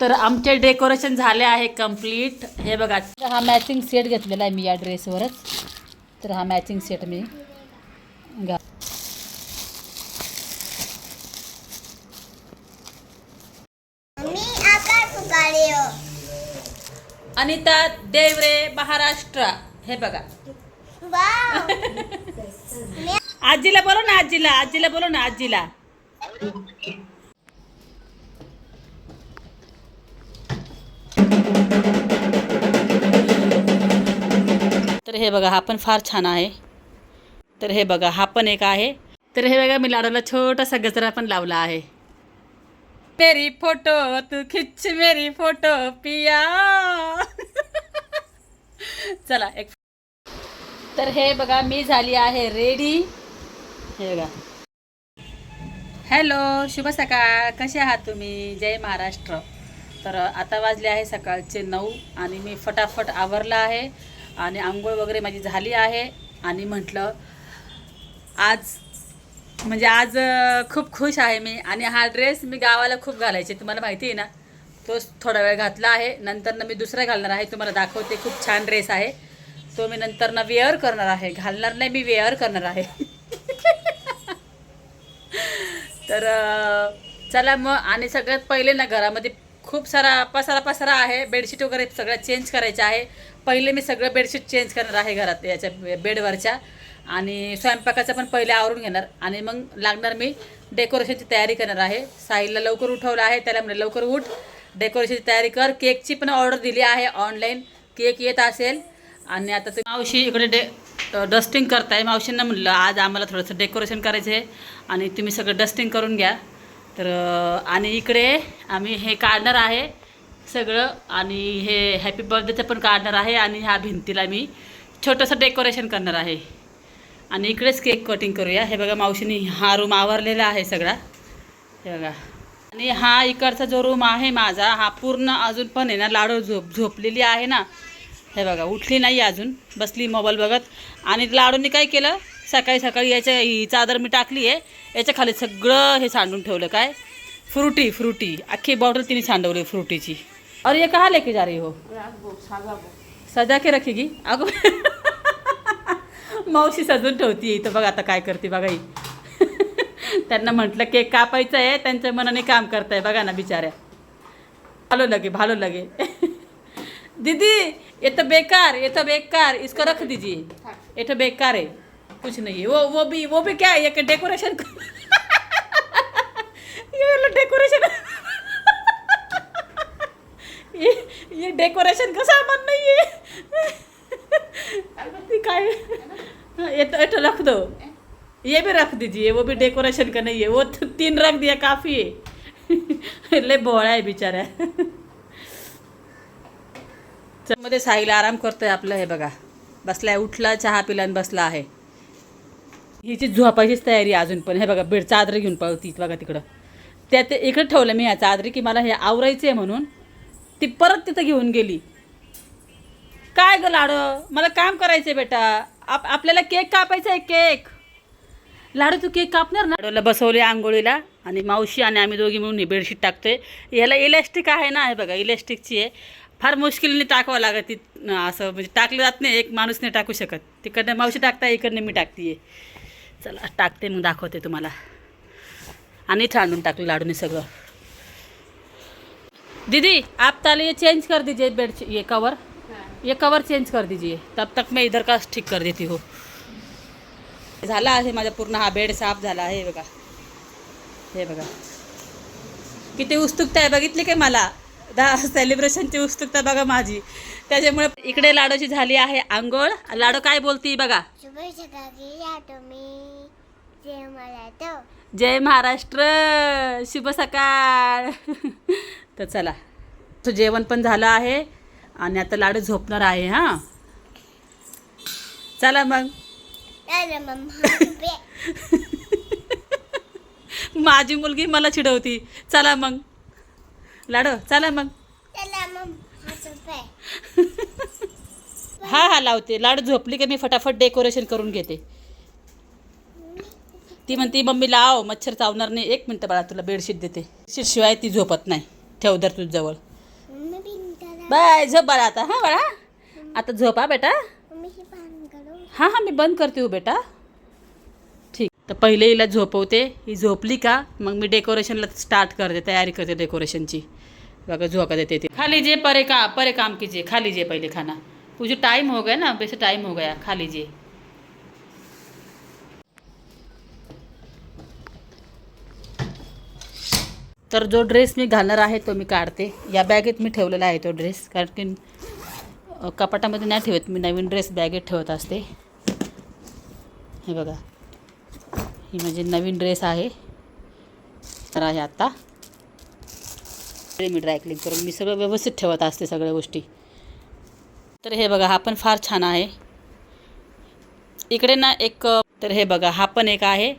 तर आमचे डेकोरेशन झाले आहे कंप्लीट हे बघा हा मॅचिंग सेट घेतलेला आहे मी या ड्रेसवरच तर हा मॅचिंग सेट मी घा काढियो अनिता देवरे महाराष्ट्र. हे बघा. आजीला बोलो ना आजीला आजीला बोलो ना आजीला. तर हे बघा हा पण फार छान आहे. तर हे बघा हा पण एक आहे. तर हे बघा मी लाडूला छोटासा गजरा पण लावला आहे. मेरी फोटो तू खिच मेरी फोटो पिया. चला एक. तर हे बघा मी झाली आहे रेडी हे बघा. हॅलो शुभ सकाळ. कसे आहात तुम्ही? जय महाराष्ट्र. तर आता वाजले आहे सकाळचे नऊ आणि मी फटाफट आवरला आहे आणि आंघोळ वगैरे माझी झाली आहे आणि म्हटलं आज म्हणजे आज खूप खुश आहे मी आणि हा ड्रेस मी गावाला खूप घालायचे तुम्हाला माहिती आहे ना तोच थोडा वेळ घातला आहे नंतर मी दुसरा घालणार आहे तुम्हाला दाखवते खूप छान ड्रेस आहे तो मी नंतर ना वेअर करणार आहे घालणार नाही मी वेअर करणार आहे. तर चला मग आणि सगळ्यात पहिले ना घरामध्ये खूप सारा पसारा पसारा आहे. बेडशीट वगैरे सगळं चेंज करायचं आहे. पहिले मी सगळं बेडशीट चेंज करणार आहे घरात याच्या बेडवरच्या. आणि स्वयंपाकाचं पण पहिले आवरून घेणार. आणि मग लागणार मी डेकोरेशनची तयारी करणार आहे. साहिलला लवकर उठवलं आहे. त्याला म्हणजे लवकर उठ. डेकोरेशनची तयारी कर. केकची पण ऑर्डर दिली आहे ऑनलाईन केक येत असेल. आणि आता ते मावशी इकडे डे डस्टिंग करताय. मावशींना म्हणलं आज आम्हाला थोडंसं डेकोरेशन करायचं आहे. आणि तुम्ही सगळं डस्टिंग करून घ्या. तर आणि इकडे आम्ही हे काढणार आहे सगळं आणि हे हॅपी बर्थडेचं पण काढणार आहे आणि ह्या भिंतीला मी छोटंसं डेकोरेशन करणार आहे. आणि इकडेच केक कटिंग करूया. हे बघा मावशीने हा रूम आवरलेला आहे सगळा. हे बघा. आणि हा इकडचा जो रूम आहे माझा हा पूर्ण अजून पण आहे ना लाडू झोप झोपलेली आहे ना. हे बघा उठली नाही अजून. बसली मोबाईल बघत. आणि लाडूने काय केलं? सकाळी सकाळी याच्या ही चादर मी टाकली आहे. याच्या खाली सगळं हे सांडून ठेवलं काय? Frutti frutti. अख्खी बॉटल तिने सांडवली फ्रुटीची. और ये कहाँ लेके जा रही हो? सजा के रखेगी अगो. मावशी सजून ठेवती इथं. बघा आता काय करते बघा ही. त्यांना म्हटलं केक कापायचं आहे त्यांच्या मनाने काम करताय बघा ना बिचाऱ्या. भालो लगे भालो लगे. दीदी ये तो बेकार ये तो बेकार. इसको रख दीजिए. ये तो बेकार है कुछ नहीं है। वो वो भी वो भी क्या है? ये डेकोरेशन ये डेकोरेशन ये ये डेकोरेशन का सामान नहीं है। काय ये तो, ये तो रख दो। ये भी रख दीजिए वो भी डेकोरेशन का नहीं है। वो तो तीन रख दिया काफ़ी है। ले भोळा आहे बिचारा। मध्ये साईला आराम करतोय आपलं हे बघा। बसलाय उठला चहा पिला आणि बसला आहे। हिची झोपायचीच तयारी अजून पण हे बघा बेड चादरी घेऊन पावती बघा तिकडं. त्या ते इकडं ठेवलं मी ह्या चादरी की मला हे आवरायचं आहे म्हणून ती परत तिथं घेऊन गेली. काय गं लाडू? मला काम करायचं आहे बेटा. आप आपल्याला केक कापायचा आहे केक. लाडू तू केक कापणार ना? लाडूला बसवले आंघोळीला आणि मावशी आणि आम्ही दोघी मिळून ही बेडशीट टाकतोय. याला इलॅस्टिक आहे ना हे बघा इलॅस्टिकची आहे. फार मुश्किलने टाकावं लागत ती असं म्हणजे टाकलं जात नाही एक माणूस नाही टाकू शकत. तिकडनं मावशी टाकताय इकडनं मी टाकते आहे चला टाकते मग दाखवते तुम्हाला. आणि इथं आणून टाकलं लाडूने सगळं. दीदी आप ताले ये चेंज कर दीजिए बेड ये कवर ये कवर चेंज कर दीजिए. तब तक मैं इधर का ठीक कर देती हूँ. झाला आहे माझा पूर्ण हा बेड साफ झाला आहे हे बघा. हे बघा. किती उत्सुकता आहे बघितली काय मला? दा सेलिब्रेशनची उत्सुकता बघा माझी. त्याच्यामुळे इकडे लाडूची झाली आहे आंघोळ. लाडू काय बोलती बघा. शुभ सकाळी या तुम्ही जे मला तो जय महाराष्ट्र. शुभ सकाळ. तर चला तो जेवण पण झालं आहे आणि आता लाडू झोपणार आहे हां? चला मग. माझी मुलगी मला चिडवती. चला मग. लाडू चला मग. चला मग हसू हा हा लावते. लाडू झोपली की मी फटाफट डेकोरेशन करून घेते. ती म्हणते मम्मी लाव मच्छर चावणार नाही. एक मिनटं बाळा तुला बेडशीट देते. बेडशीट शिवाय ती झोपत नाही. ठेव दर तुझ्याजवळ बाय झोप बाळा आता. हां बाळा. आता झोपा बेटा. हां हां मी बंद करते हो बेटा. ठीक. तर पहिले हिला झोपवते. ही झोपली का? मग मी डेकोरेशनला स्टार्ट करते तयारी करते डेकोरेशनची बघा झोका देते ती. खा लीजिए परे का परे काम कीजिए खा लीजिए पहिले खाना. मुझे टाइम हो गया ना? वैसे टाइम हो गया. खा लीजिए तर जो ड्रेस मी घालणार आहे तो मी काढते. या बॅगेत मी ठेवलेला आहे तो ड्रेस कारण की कपाटामध्ये नाही ठेवत मी. नवीन ड्रेस बॅगेत ठेवत असते. हे बघा. ही माझी नवीन ड्रेस आहे. तर आहे आत्ता मी ड्रायक्लिंग करून मी सगळं व्यवस्थित ठेवत असते सगळ्या गोष्टी. तर हे बघा हा पण फार छान आहे. इकडे ना एक तर हे बघा हा पण एक आहे.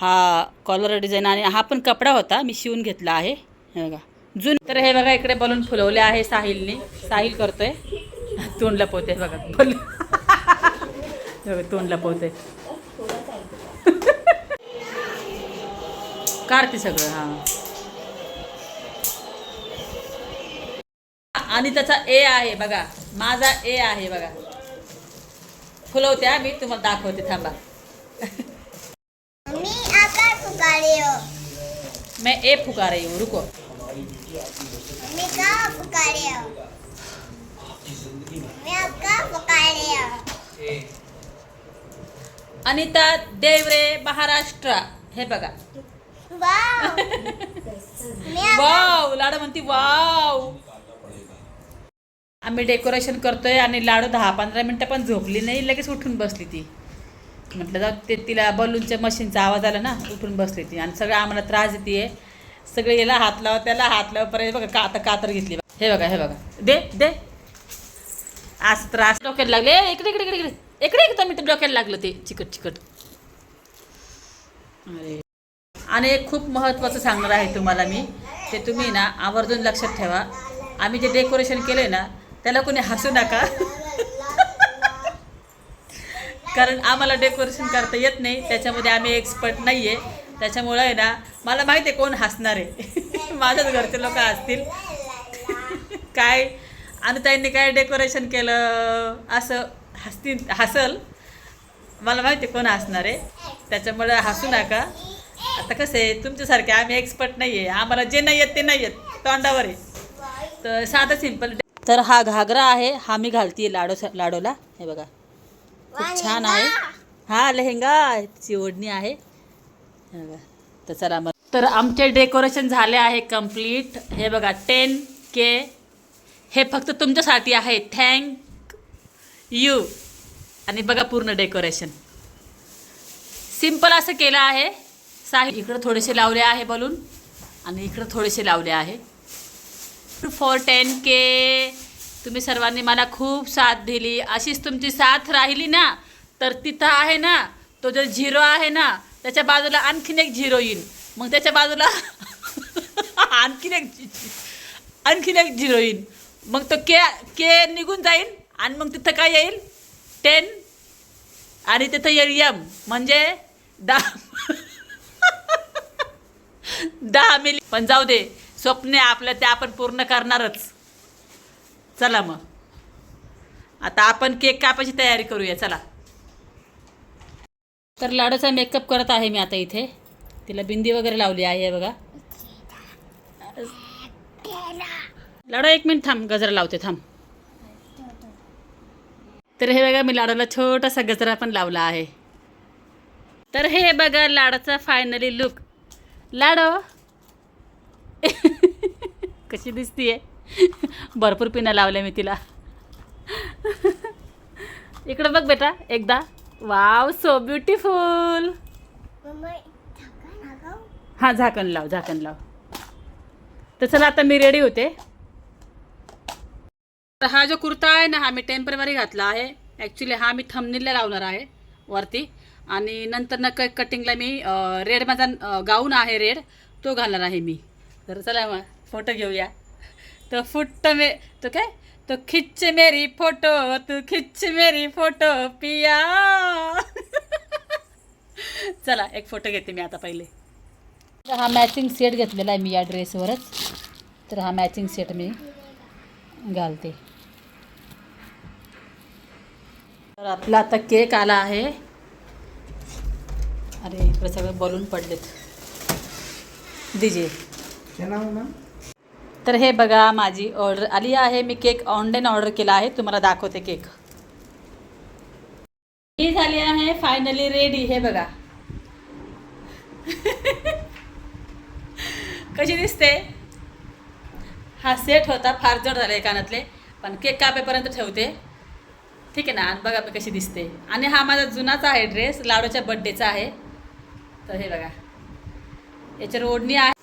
हा कॉलर डिझाईन आणि हा पण कपडा होता मी शिवून घेतला आहे. हे बघा. जुन तर हे बघा इकडे बलून फुलवले आहे साहिलने. साहिल करतोय. तोंड लपवते बघा. बलून हे बघा, तोंड लपवते काढते सगळं हां. आणि त्याचा ए आहे बघा. माझा ए आहे बघा. फुलवते मी तुम्हाला दाखवते थांबा मम्मी पुकारे मैं ए फुका रही हूँ रुको। मम्मी का पुकारे हो मैं आपका पुकारे हो अनिता देवरे महाराष्ट्र। हे बघा। वाव। मैं वाव लाडू म्हणती वाव. आम्ही डेकोरेशन करतोय आणि लाडू दहा पंधरा मिनटं पण झोपली नाही लगेच उठून बसली ती. म्हटलं जाऊ ते तिला बलूनच्या मशीनचा आवाज आला ना उठून बसली ती. आणि सगळं आम्हाला त्रास देते सगळे याला हात लावा त्याला हात लावा परत बघा का आता कातर घेतली हे बघा हे बघा. दे दे. असं त्रास डोक्याला लागले. इकडे इकडे इकडे इकडे. इकडे एकदम मी डोक्याला लागलं ते चिकट चिकट. अरे. आणि एक खूप महत्त्वाचं सांगणार आहे तुम्हाला मी. ते तुम्ही ना आवर्जून लक्षात ठेवा. आम्ही जे डेकोरेशन केलं आहे ना त्याला कोणी हसू नका. कारण आम्हाला डेकोरेशन करता येत नाही त्याच्यामध्ये आम्ही एक्सपर्ट नाही आहे त्याच्यामुळं आहे ना मला माहिती आहे कोण हसणार आहे. माझ्याच घरचे लोक हसतील. काय? आणि त्यांनी काय डेकोरेशन केलं? असं हसतील हसल. मला माहिती आहे कोण हसणार आहे. त्याच्यामुळे हसू नका. आता कसं आहे तुमच्यासारखे आम्ही एक्सपर्ट नाही आहे आम्हाला जे नाही येत ते नाही येत. तोंडावर आहे. तर साधं सिंपल तर हा घागरा आहे हा मी घालते लाडो लाडोला. हे बघा. खूप छान आहे. हा लेहेंगा तिची ओढणी आहे. तर चला मग. तर आमचे डेकोरेशन झाले आहे कंप्लीट हे बघा टेन के. हे फक्त तुमच्यासाठी आहे. थँक यू आणि बघा पूर्ण डेकोरेशन. सिंपल असं केलं आहे. साही इकडं थोडेसे लावले आहे बलून. आणि इकडं थोडेसे लावले आहे. फॉर टेन के तुम्ही सर्वांनी मला खूप साथ दिली. अशीच तुमची साथ राहिली ना तर तिथं आहे ना तो जो झिरो आहे ना त्याच्या बाजूला आणखीन एक झिरो येईल मग त्याच्या बाजूला आणखीन एक झि- आणखीन एक झिरो येईल मग तो के के निघून जाईल आणि मग तिथं काय येईल? टेन आणि तिथं येईल यम. म्हणजे दहा दहा मिली पण जाऊ दे स्वप्ने आपल्या ते आपण पूर्ण करणारच. चला मग. आता आपण केक कापायची तयारी करूया चला. तर लाडूचा मेकअप करत आहे मी आता इथे. तिला बिंदी वगैरे लावली आहे बघा. लाडू एक मिनिट थांब गजरा लावते थांब. तर हे बघा मी लाडूला छोटासा गजरा पण लावला आहे. तर हे बघा लाडाचा फायनली लुक लाडो. कशी दिसतीये? भरपूर पिणं लावल्या मी तिला. इकडं बघ बेटा एकदा. वाव सो ब्युटिफुल हां झाकण लाव झाकण लाव. तर चला आता मी रेडी होते. तर हा जो कुर्ता आहे ना हा मी टेंपररी घातला आहे. ॲक्च्युली हा मी थमनीला लावणार आहे वरती. आणि नंतर न क कटिंगला मी रेड माझा गाऊन आहे रेड तो घालणार आहे मी. तर चला मग फोटो घेऊया. तो फुट मे तो काय? तो खिच्च मेरी फोटो तू खिच्च मेरी फोटो पिया. चला एक फोटो घेते मी आता पहिले. तर हा मॅचिंग सेट घेतलेला आहे मी या ड्रेसवरच तर हा मॅचिंग सेट मी घालते. तर आपला आता केक आला आहे. अरे इकडे सगळे बलून पडलेत. दिजे ना? तर हे बघा माझी ऑर्डर आली आहे. मी केक ऑनलाईन ऑर्डर केला आहे. तुम्हाला दाखवते केक ही झाली आहे फायनली रेडी हे बघा. कशी दिसते? हा सेट होता. फार जड आहे कानातले. पण केक कापेपर्यंत ठेवते. ठीक आहे ना? आणि बघा मी कशी दिसते. आणि हा माझा जुनाच आहे ड्रेस लाडूच्या बड्डेचा आहे. तर हे बघा. याच्यावर ओढणी आहे.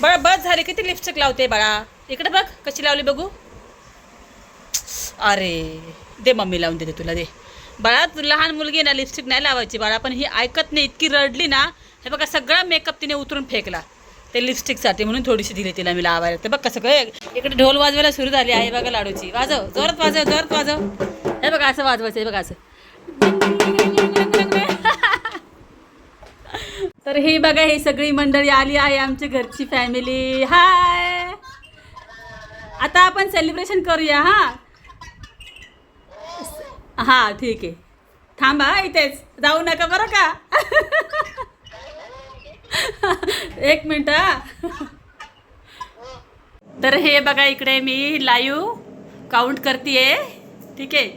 बघा बस झाली. किती लिपस्टिक लावते बाळा इकडे बघ कशी लावली बघू. अरे दे मम्मी लावून देते तुला दे. बाळा तू लहान मुलगी ना लिपस्टिक नाही लावायची बाळा पण ही ऐकत नाही इतकी रडली ना. हे बघा सगळा मेकअप तिने उतरून फेकला. ते लिपस्टिकसाठी म्हणून थोडीशी दिली तिला मी लावायला. ते बघ कसं काय इकडे ढोल वाजवायला सुरू झाली आहे बघा लाडूची. वाजव जोरात वाजव जोरात वाजव. हे बघा असं वाजवायचं हे बघा असं. तर हे बघा ही सगळी मंडळी आली आहे आमची घरची फॅमिली हाय आता आपण सेलिब्रेशन करूया हा? हा ठीक आहे. थांबा इथेच. जाऊ नका बरं का? एक मिनटं तर हे बघा इकडे मी लाईव्ह काउंट करते ठीक आहे?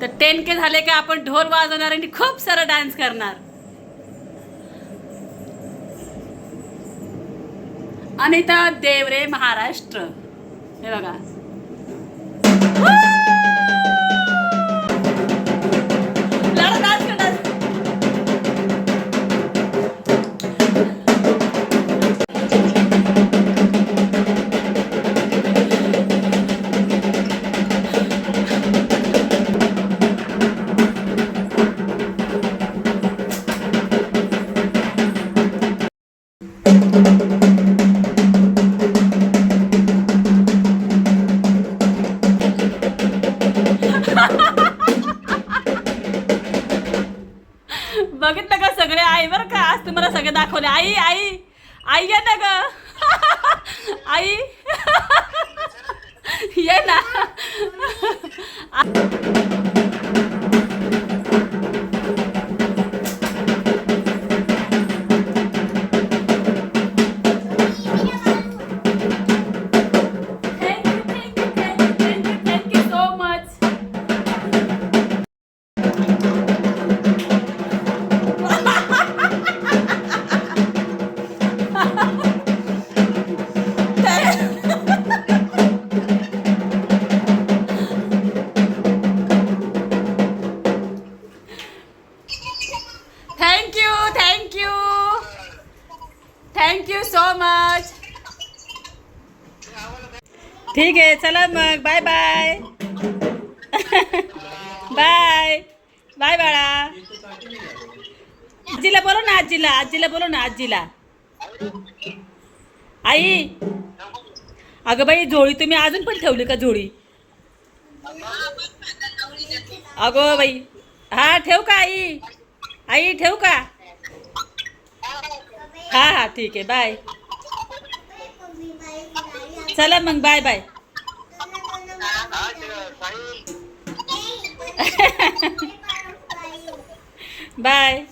तर टेन के झाले का आपण ढोल वाजवणार आणि खूप सारा डान्स करणार. अनिता देवरे महाराष्ट्र. हे बघा. बघितलं का सगळे आई बरं का? आज तुम्हाला सगळे दाखवले. आई आई आई ये ना ग. आई. ये ना. मग. बाय बाय बाय बाय बाळा. आजीला बोलो ना आजीला. आजीला बोलो ना आजीला. आई. अगं बाई झोळी तुम्ही अजून पण ठेवली का झोळी? अगो बाई. हा ठेव का आई? आई ठेव का? हा हा ठीक आहे. बाय चला मग. Bye bye bye.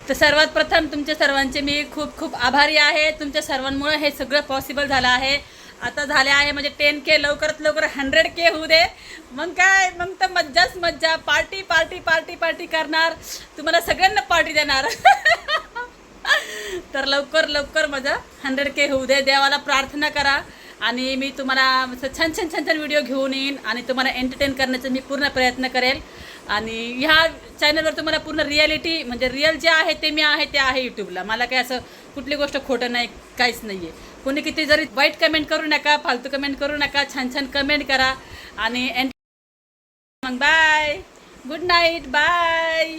तर सर्वात प्रथम तुमच्या सर्वांचे मी खूप खूप आभारी आहे. तुमच्या सर्वांमुळे हे सगळं पॉसिबल झालं आहे. आता झाले आहे म्हणजे टेन के लवकरात लवकर हंड्रेड के होऊ दे. मग काय? मग तर मज्जाच मज्जा. पार्टी पार्टी पार्टी पार्टी करणार. तुम्हाला सगळ्यांना पार्टी देणार. तर लवकर लवकर माझं हंड्रेड के होऊ दे. देवाला प्रार्थना करा. आणि मी तुम्हाला असं छान छान छान छान व्हिडिओ घेऊन येईन आणि तुम्हाला एंटरटेन करण्याचा मी पूर्ण प्रयत्न करेल. आणि ह्या चॅनलवर तुम्हाला पूर्ण रियालिटी म्हणजे रिअल जे आहे ते मी आहे ते आहे यूट्यूबला मला काही असं कुठली गोष्ट खोटं नाही काहीच नाही आहे कोणी किती जरी वाईट कमेंट करू नका फालतू कमेंट करू नका छान छान कमेंट करा. आणि एंट मग बाय गुड नाईट बाय